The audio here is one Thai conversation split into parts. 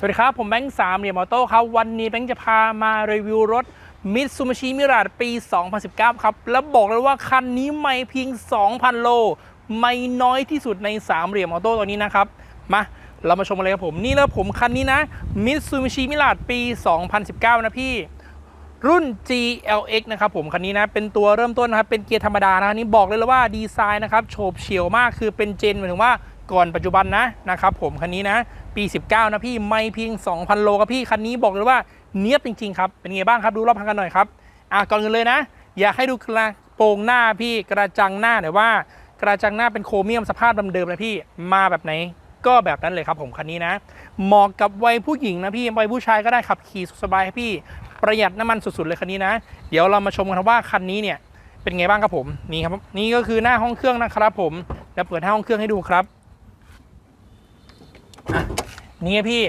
สวัสดีครับ ผมแบงค์สามเหลี่ยมออโต้ครับ วันนี้แบงค์จะพามารีวิวรถ Mitsubishi Mirage ปี 2019 ครับ แล้วบอกเลยว่าคันนี้ไม่เพียง 2,000 โล ไม่น้อยที่สุดในสามเหลี่ยมออโต้ตัวนี้นะครับ มาเรามาชมกันเลยครับผม นี่แล้วผมคันนี้นะ Mitsubishi Mirage ปี 2019 นะพี่ รุ่น GLX นะครับผม คันนี้นะ เป็นตัวเริ่มต้นนะครับ เป็นเกียร์ธรรมดานะอันนี้บอกเลยเลยว่าดีไซน์นะครับโฉบเฉี่ยวมากคือเป็นเจนหมายถึงว่า ก่อนปัจจุบันนะนะครับผมคันนี้นะ ปี 19 นะพี่ไม่เพียง 2,000 โลครับพี่คันนี้บอกเลยว่าเนียบจริงๆครับเป็นไงบ้างครับดูรอบพังกันหน่อยครับอะก่อนอื่นเลยนะ อยากให้ดูกระโปรงหน้าพี่กระจังหน้าหน่อยว่า กระจังหน้าเป็นโครเมียมสภาพเดิมๆนะพี่มาแบบไหนก็แบบนั้นเลยครับผมคันนี้นะเหมาะกับวัยผู้หญิงนะพี่วัยผู้ชายก็ได้ขับขี่สบายให้พี่ประหยัดน้ำมันสุดๆเลยคันนี้นะ เดี๋ยวเรามาชมกันครับว่าคันนี้เนี่ยเป็นไงบ้างครับผมนี่ครับนี่ก็คือหน้าห้องเครื่องนะครับผมแล้วเปิดหน้าห้องเครื่องให้ดูครับ นี่พี่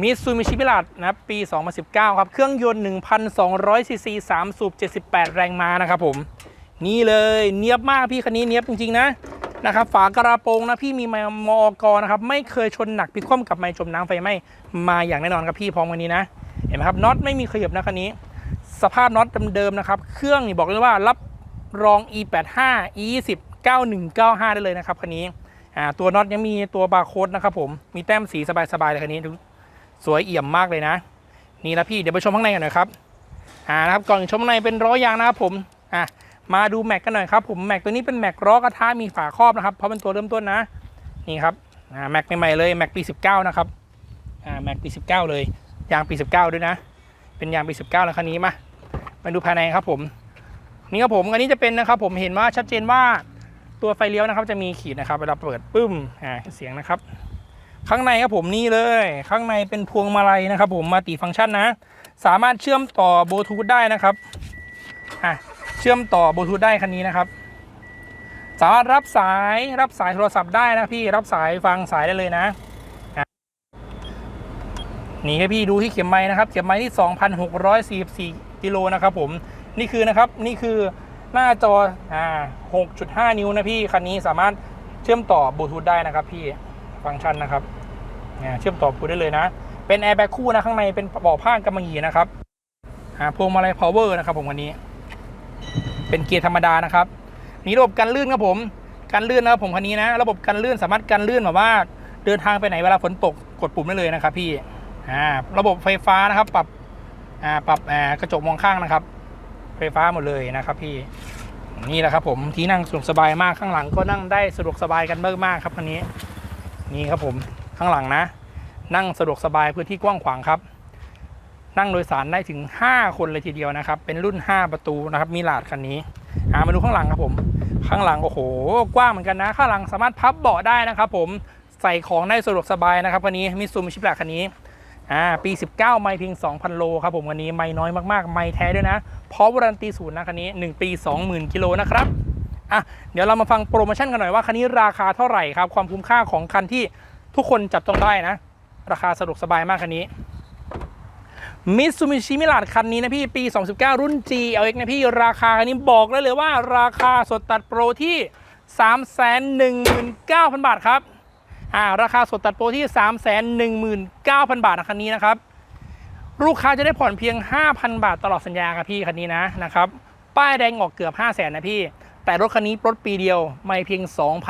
มิตซูมิชิบิลัดนะครับปี 2019 ครับ เครื่องยนต์ 1,200ซีซี3สูบ 78 แรงม้านะครับผม นี่เลยเนียบมากพี่คันนี้เนียบจริง ๆ นะนะครับฝากระโปรงนะพี่มีมมอกรนะครับ ไม่เคยชนหนักพลิกคว่ำกับไม้จมน้ำไฟไหม้มาอย่างแน่นอนครับพี่พร้อมกันนี้นะ เห็นไหมครับน็อตไม่มีขยับนะคันนี้ สภาพน็อตเดิมๆนะครับ เครื่องนี่บอกเลยว่ารับรอง e85 e20 9195 ได้เลยนะครับคันนี้ อ่าตัวน็อตยังมีตัวบาร์โค้ดนะครับผมมีแต้มสีสบายๆเลยคันนี้สวยเอี่ยมมากเลยนะ นี่นะพี่เดี๋ยวไปชมข้างในกันหน่อยครับอ่านะครับก่อนชมข้างในเป็นล้อยางนะครับผมอะมาดูแม็กกันหน่อยครับผมแม็กตัวนี้เป็นแม็กล้อกระทะมีฝาครอบนะครับเพราะเป็นตัวเริ่มต้นนะนี่ครับอ่าแม็กใหม่ๆเลยแม็กปี 19 นะครับอ่าแม็กปี 19 เลยยางปี 19 ด้วยนะ เป็นยางปี 19 แล้วคันนี้มามาดูภายในครับผม นี่ครับผมอันนี้จะเป็นนะครับผมเห็นว่าชัดเจนว่า ตัวไฟเลี้ยวนะครับจะมีขีดนะครับเวลาเปิดปึ้มอ่าเสียงนะครับ ข้างในครับผมนี่เลย ข้างในเป็นพวงมาลัยนะครับ ผมมาติฟังก์ชันนะ สามารถเชื่อมต่อบลูทูธได้นะครับอะเชื่อมต่อบลูทูธได้คันนี้นะครับ สามารถรับสายรับสายโทรศัพท์ได้นะพี่รับสายฟังสายได้เลยนะนี่ให้พี่ดูที่เข็มไม้นะครับ เข็มไม้ที่ 2,644กิโลนะครับผม นี่คือนะครับ นี่คือ หน้าจออ่า6.5 นิ้วนะพี่ คันนี้สามารถเชื่อมต่อบลูทูธได้นะครับพี่ ฟังก์ชันนะครับเชื่อมต่อบลูทูธได้เลยนะ เป็นแอร์แบ็กคู่นะข้างในเป็นเบาะผ้ากำมะหยี่นะครับพวงมาลัยพาวเวอร์นะครับผมคันนี้ เป็นเกียร์ธรรมดานะครับมีระบบกันลื่นครับผมกันลื่นนะครับผมคันนี้นะ ระบบกันลื่นสามารถกันลื่นแบบว่าเดินทางไปไหนเวลาฝนตกกดปุ่มได้เลยนะครับ พี่ระบบไฟฟ้านะครับ ปรับปรับอ่ากระจกมองข้างนะครับ ไฟฟ้าหมดเลยนะครับพี่นี่แหละครับผมที่นั่งสะดวกสบายมากข้างหลังก็นั่งได้สะดวกสบายกันมากๆครับคันนี้ นี่ครับผมข้างหลังนะ นั่งสะดวกสบายพื้นที่กว้างขวางครับ นั่งโดยสารได้ถึง 5 คนเลยทีเดียวนะครับ เป็นรุ่น 5 ประตูนะครับมีหลาดคันนี้อามาดูข้างหลังครับผม ข้างหลังโอ้โห กว้างเหมือนกันนะ ข้างหลังสามารถพับเบาะได้นะครับ ผมใส่ของได้สะดวกสบายนะครับคันนี้มิซูมิชิบะคันนี้ อ่าปี 19 ไม่เพียง 2,000 โลครับผมวันนี้ไม่น้อยมากๆ ไม่แท้ด้วยนะ เพราะวารันตีศูนย์นะคันนี้ 1 ปี 20,000 กิโลนะครับอะเดี๋ยวเรามาฟังโปรโมชั่นกันหน่อยว่าคันนี้ราคาเท่าไหร่ครับ ความคุ้มค่าของคันที่ทุกคนจับต้องได้นะ ราคาสะดวกสบายมากคันนี้มิซูมิชิมิลาดคันนี้นะพี่ปี 2019 รุ่น GLX นะพี่ราคาคันนี้บอกได้เลยว่าราคาสดตัดโปรที่ 319,000 บาทครับ อ่าราคาสดตัดโปรที่ 3 1 9 0 0 0 บาทนะคันนี้นะครับ ลูกค้าจะได้ผ่อนเพียง 5,000 บาทตลอดสัญญาครับพี่คันนี้นะนะครับ ป้ายแดงออกเกือบ 5 0 0 0 0นนะพี่ แต่รถคันนี้รถปีเดียวไม่เพียง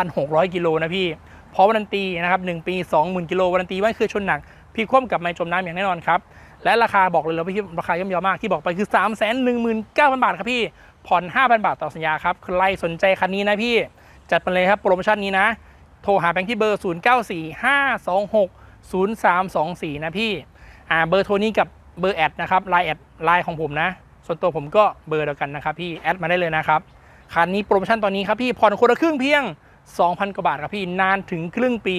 2,600 กิโลนะพี่พราะวารันตีนะครับ1ปี 20,000 กิโลวารันตีว่าคือชนหนัก พี่คว่ำกับไม้จมน้ำอย่างแน่นอนครับ และราคาบอกเลยแล้วพี่ราคาย่อมเยาวมากที่บอกไปคือ 3 1 9 0 0 0 บาทครับพี่ผ่อน 5,000 บาทต่อสัญญาครับใครสนใจคันนี้นะพี่ จัดไปเลยครับโปรโมชั่นนี้นะ โทรหาแบงค์ที่เบอร์ 0945260324 นะพี่อ่าเบอร์โทรนี้กับเบอร์แอดนะครับไลน์แอดไลน์ของผมนะ ส่วนตัวผมก็เบอร์เดียวกันนะครับพี่แอดมาได้เลยนะครับคันนี้โปรโมชั่นตอนนี้ครับพี่ผ่อนคนละครึ่งเพียง 2,000 กว่าบาทครับพี่นานถึงครึ่งปี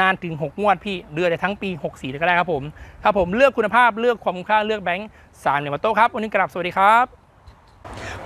นานถึง 6 งวดพี่เดือนได้ทั้งปี 64เลยก็ได้ครับผมครับผมเลือกคุณภาพเลือกความคุ้มค่าเลือกแบงค์สามเหลี่ยมาโต้ครับวันนี้กราบสวัสดีครับ